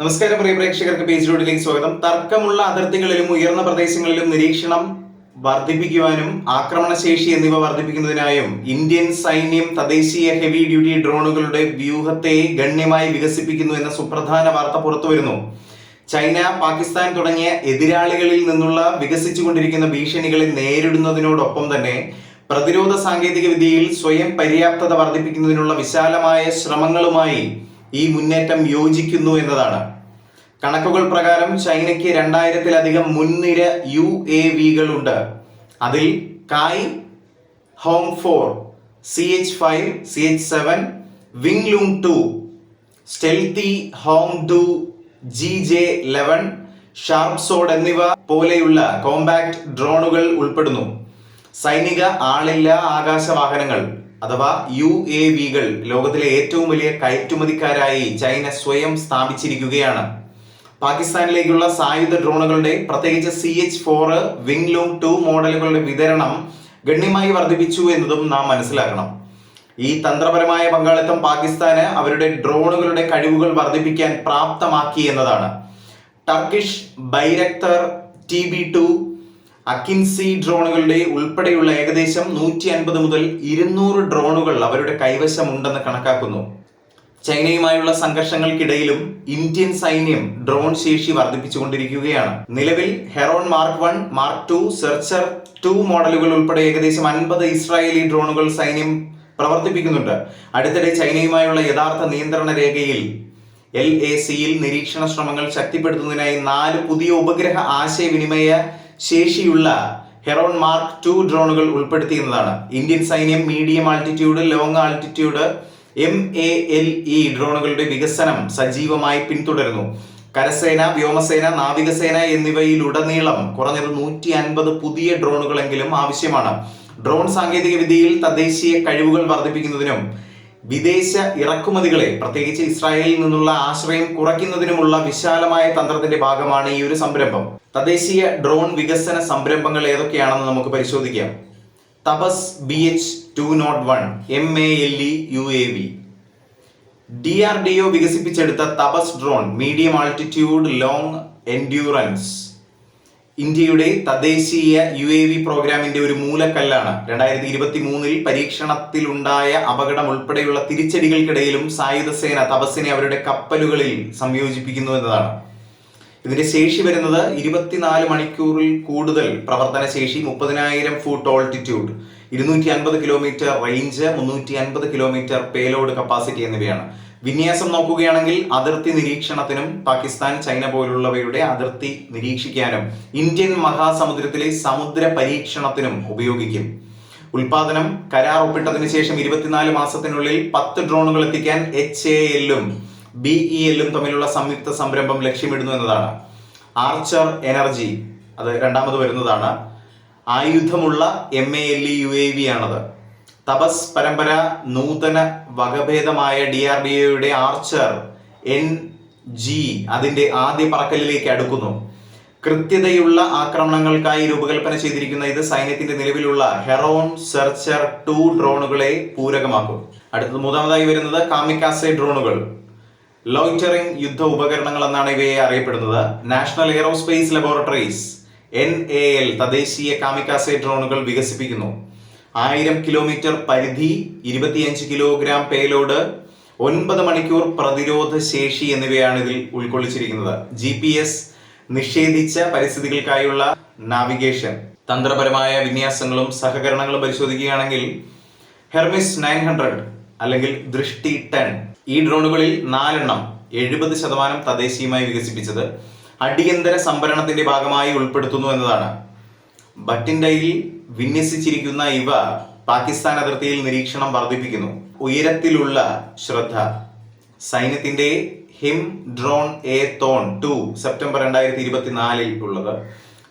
നമസ്കാരം പ്രിയ പ്രേക്ഷകർക്ക് പേജ് റോഡിലേക്ക് സ്വാഗതം. തർക്കമുള്ള അതിർത്തികളിലും ഉയർന്ന പ്രദേശങ്ങളിലും നിരീക്ഷണം വർദ്ധിപ്പിക്കുവാനും ആക്രമണശേഷി എന്നിവ വർദ്ധിപ്പിക്കുന്നതിനായും ഇന്ത്യൻ സൈന്യം തദ്ദേശീയ ഹെവി ഡ്യൂട്ടി ഡ്രോണുകളുടെ വ്യൂഹത്തെ ഗണ്യമായി വികസിപ്പിക്കുന്നു എന്ന സുപ്രധാന വാർത്ത പുറത്തുവരുന്നു. ചൈന പാകിസ്ഥാൻ തുടങ്ങിയ എതിരാളികളിൽ നിന്നുള്ള വികസിച്ചുകൊണ്ടിരിക്കുന്ന ഭീഷണികളെ നേരിടുന്നതിനോടൊപ്പം തന്നെ പ്രതിരോധ സാങ്കേതിക വിദ്യയിൽ സ്വയം പര്യാപ്തത വർദ്ധിപ്പിക്കുന്നതിനുള്ള വിശാലമായ ശ്രമങ്ങളുമായി ഈ മുന്നേറ്റം യോജിക്കുന്നു എന്നതാണ്. കണക്കുകൾ പ്രകാരം ചൈനയ്ക്ക് രണ്ടായിരത്തിലധികം മുൻനിര യു എ വികളുണ്ട്. അതിൽ Cai Hong four C H five C H seven Wing Loong two stealthy Hong two G J eleven sharp sword എന്നിവ പോലെയുള്ള കോമ്പാക്ട് ഡ്രോണുകൾ ഉൾപ്പെടുന്നു. സൈനിക ആളില്ല ആകാശ വാഹനങ്ങൾ അഥവാ യു എ വികൾ ലോകത്തിലെ ഏറ്റവും വലിയ കയറ്റുമതിക്കാരായി ചൈന സ്വയം സ്ഥാപിച്ചിരിക്കുകയാണ്. പാകിസ്ഥാനിലേക്കുള്ള സായുധ ഡ്രോണുകളുടെ പ്രത്യേകിച്ച് C H Wing Loong two മോഡലുകളുടെ വിതരണം ഗണ്യമായി വർദ്ധിപ്പിച്ചു എന്നതും നാം മനസ്സിലാക്കണം. ഈ തന്ത്രപരമായ പങ്കാളിത്തം പാകിസ്ഥാന് അവരുടെ ഡ്രോണുകളുടെ കഴിവുകൾ വർദ്ധിപ്പിക്കാൻ പ്രാപ്തമാക്കി എന്നതാണ്. Turkish Bayraktar T B two Akinci ഡ്രോണുകളുടെ ഉൾപ്പെടെയുള്ള ഏകദേശം നൂറ്റി അൻപത് മുതൽ ഇരുന്നൂറ് ഡ്രോണുകൾ അവരുടെ കൈവശമുണ്ടെന്ന് കണക്കാക്കുന്നു. ചൈനയുമായുള്ള സംഘർഷങ്ങൾക്കിടയിലും ഇന്ത്യൻ സൈന്യം ഡ്രോൺ ശേഷി വർദ്ധിപ്പിച്ചുകൊണ്ടിരിക്കുകയാണ്. നിലവിൽ Heron Mark one Mark two Searcher two മോഡലുകൾ ഉൾപ്പെടെ ഏകദേശം അൻപത് ഇസ്രായേലി ഡ്രോണുകൾ സൈന്യം പ്രവർത്തിപ്പിക്കുന്നുണ്ട്. അടുത്തിടെ ചൈനയുമായുള്ള യഥാർത്ഥ നിയന്ത്രണ രേഖയിൽ എൽ എ സിയിൽ നിരീക്ഷണ ശ്രമങ്ങൾ ശക്തിപ്പെടുത്തുന്നതിനായി നാല് പുതിയ ഉപഗ്രഹ ആശയവിനിമയ ശേഷിയുള്ള ഹെറോൺ മാർക്ക് ടു ഡ്രോണുകൾ ഉൾപ്പെടുത്തിയെന്നതാണ് ഇന്ത്യൻ സൈന്യം medium altitude long altitude M A L E ഡ്രോണുകളുടെ വികസനം സജീവമായി പിന്തുടരുന്നു. കരസേന വ്യോമസേന നാവികസേന എന്നിവയിലുടനീളം കുറഞ്ഞത് നൂറ്റി അൻപത് പുതിയ ഡ്രോണുകളെങ്കിലും ആവശ്യമാണ്. ഡ്രോൺ സാങ്കേതിക വിദ്യയിൽ തദ്ദേശീയ കഴിവുകൾ വർദ്ധിപ്പിക്കുന്നതിനും വിദേശ ഇറക്കുമതികളെ പ്രത്യേകിച്ച് ഇസ്രായേലിൽ നിന്നുള്ള ആശ്രയം കുറയ്ക്കുന്നതിനുമുള്ള വിശാലമായ തന്ത്രത്തിന്റെ ഭാഗമാണ് ഈ ഒരു സംരംഭം. തദ്ദേശീയ ഡ്രോൺ വികസന സംരംഭങ്ങൾ ഏതൊക്കെയാണെന്ന് നമുക്ക് പരിശോധിക്കാം. Tapas B H two nought one M A L E U A V. D R D O വികസിപ്പിച്ചെടുത്ത Tapas drone medium altitude long endurance. ഇന്ത്യയുടെ തദ്ദേശീയ യു എ വി പ്രോഗ്രാമിന്റെ ഒരു മൂലക്കല്ലാണ്. രണ്ടായിരത്തി ഇരുപത്തി മൂന്നിൽ പരീക്ഷണത്തിലുണ്ടായ അപകടം ഉൾപ്പെടെയുള്ള തിരിച്ചടികൾക്കിടയിലും സായുധസേന തപസ്സിനെ അവരുടെ കപ്പലുകളിൽ സംയോജിപ്പിക്കുന്നു എന്നതാണ്. ഇതിന്റെ ശേഷി വരുന്നത് ഇരുപത്തിനാല് മണിക്കൂറിൽ കൂടുതൽ പ്രവർത്തന ശേഷി മുപ്പതിനായിരം ഫുട്ട് ഓൾട്ടിറ്റ്യൂഡ് ഇരുന്നൂറ്റി അൻപത് കിലോമീറ്റർ റേഞ്ച് മുന്നൂറ്റി അൻപത് കിലോമീറ്റർ പേലോഡ് കപ്പാസിറ്റി എന്നിവയാണ്. വിന്യാസം നോക്കുകയാണെങ്കിൽ അതിർത്തി നിരീക്ഷണത്തിനും പാകിസ്ഥാൻ ചൈന പോലുള്ളവയുടെ അതിർത്തി നിരീക്ഷിക്കാനും ഇന്ത്യൻ മഹാസമുദ്രത്തിലെ സമുദ്ര പരീക്ഷണത്തിനും ഉപയോഗിക്കും. ഉൽപാദനം കരാർ ഒപ്പിട്ടതിനു ശേഷം ഇരുപത്തിനാല് മാസത്തിനുള്ളിൽ പത്ത് ഡ്രോണുകൾ എത്തിക്കാൻ എച്ച് എ എല്ലും ബി ഇ എല്ലും തമ്മിലുള്ള സംയുക്ത സംരംഭം ലക്ഷ്യമിടുന്നു എന്നതാണ്. ആർച്ചർ എനർജി അത് രണ്ടാമത് വരുന്നതാണ്. ആയുധമുള്ള M A L E U A V ആണത്. തപസ് പരമ്പര നൂതന വകഭേദമായ ഡി ആർ ഡി ഒയുടെ ആർച്ചർ എൻ ജി അതിന്റെ ആദ്യ പറക്കലിലേക്ക് അടുക്കുന്നു. കൃത്യതയുള്ള ആക്രമണങ്ങൾക്കായി രൂപകൽപ്പന ചെയ്തിരിക്കുന്ന ഇത് സൈന്യത്തിന്റെ നിലവിലുള്ള ഹെറോൺ സെർച്ചർ ടു ഡ്രോണുകളെ പൂരകമാക്കും. അടുത്തത് മൂന്നാമതായി വരുന്നത് കാമിക്കാസെ ഡ്രോണുകൾ. ലോയിറ്ററിംഗ് യുദ്ധ ഉപകരണങ്ങൾ എന്നാണ് ഇവയെ അറിയപ്പെടുന്നത്. National Aerospace Laboratories N A L തദ്ദേശീയ കാമിക്കാസെ ഡ്രോണുകൾ വികസിപ്പിക്കുന്നു. ആയിരം കിലോമീറ്റർ പരിധി ഇരുപത്തിയഞ്ച് കിലോഗ്രാം പേലോഡ് ഒൻപത് മണിക്കൂർ പ്രതിരോധ ശേഷി എന്നിവയാണ് ഇതിൽ ഉൾക്കൊള്ളിച്ചിരിക്കുന്നത്. ജി പി എസ് നിഷേധിച്ച പരിസ്ഥിതികൾക്കായുള്ള നാവിഗേഷൻ. തന്ത്രപരമായ വിന്യാസങ്ങളും സഹകരണങ്ങളും പരിശോധിക്കുകയാണെങ്കിൽ ഹെർമിസ് നയൻ ഹൺഡ്രഡ് അല്ലെങ്കിൽ ദൃഷ്ടി ടെൻ ഈ ഡ്രോണുകളിൽ നാലെണ്ണം എഴുപത് ശതമാനം തദ്ദേശീയമായി വികസിപ്പിച്ചത് അടിയന്തര സംഭരണത്തിന്റെ ഭാഗമായി ഉൾപ്പെടുത്തുന്നു എന്നതാണ്. ബറ്റിൻഡയിൽ വിന്യസിച്ചിരിക്കുന്ന ഇവ പാകിസ്ഥാൻ അതിർത്തിയിൽ നിരീക്ഷണം വർദ്ധിപ്പിക്കുന്നു. ഉയരത്തിലുള്ള ശ്രദ്ധ. സൈന്യത്തിന്റെ Him drone A thorn two September രണ്ടായിരത്തി ഇരുപത്തിനാലിൽ ഉള്ളത്.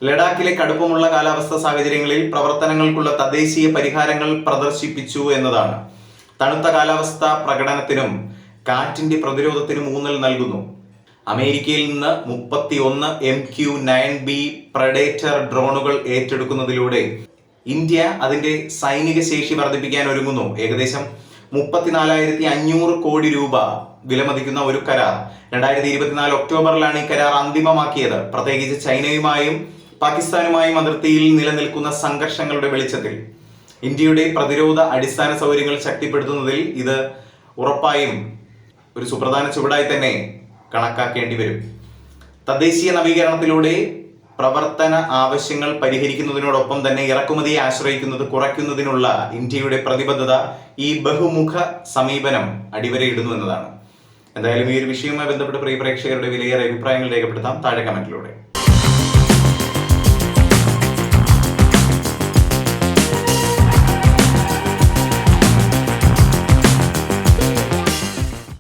ലഡാക്കിലെ കടുപ്പമുള്ള കാലാവസ്ഥ സാഹചര്യങ്ങളിൽ പ്രവർത്തനങ്ങൾക്കുള്ള തദ്ദേശീയ പരിഹാരങ്ങൾ പ്രദർശിപ്പിച്ചു എന്നതാണ്. തണുത്ത കാലാവസ്ഥ പ്രകടനത്തിനും കാറ്റിന്റെ പ്രതിരോധത്തിനും ഊന്നൽ നൽകുന്നു. അമേരിക്കയിൽ നിന്ന് മുപ്പത്തി ഒന്ന് M Q nine B Predator ഡ്രോണുകൾ ഏറ്റെടുക്കുന്നതിലൂടെ ഇന്ത്യ അതിന്റെ സൈനിക ശേഷി വർദ്ധിപ്പിക്കാൻ ഒരുങ്ങുന്നു. ഏകദേശം മുപ്പത്തിനാലായിരത്തി അഞ്ഞൂറ് കോടി രൂപ വിലമതിക്കുന്ന ഒരു കരാർ. രണ്ടായിരത്തി ഇരുപത്തിനാല് ഒക്ടോബറിലാണ് ഈ കരാർ അന്തിമമാക്കിയത്. പ്രത്യേകിച്ച് ചൈനയുമായും പാകിസ്ഥാനുമായും അതിർത്തിയിൽ നിലനിൽക്കുന്ന സംഘർഷങ്ങളുടെ വെളിച്ചത്തിൽ. ഇന്ത്യയുടെ പ്രതിരോധ അടിസ്ഥാന സൗകര്യങ്ങൾ ശക്തിപ്പെടുത്തുന്നതിൽ ഇത് ഉറപ്പായും ഒരു സുപ്രധാന ചുവടായി തന്നെ കണക്കാക്കേണ്ടി വരും. തദ്ദേശീയ നവീകരണത്തിലൂടെ പ്രവർത്തന ആവശ്യങ്ങൾ പരിഹരിക്കുന്നതിനോടൊപ്പം തന്നെ ഇറക്കുമതിയെ ആശ്രയിക്കുന്നത് കുറയ്ക്കുന്നതിനുള്ള ഇന്ത്യയുടെ പ്രതിബദ്ധത ഈ ബഹുമുഖ സമീപനം അടിവരയിടുന്നു എന്നതാണ്. എന്തായാലും ഈ ഒരു വിഷയവുമായി ബന്ധപ്പെട്ട് പ്രിയ പ്രേക്ഷകരുടെ വിലയേറെ അഭിപ്രായങ്ങൾ രേഖപ്പെടുത്താം. താഴെ കമന്റിലൂടെ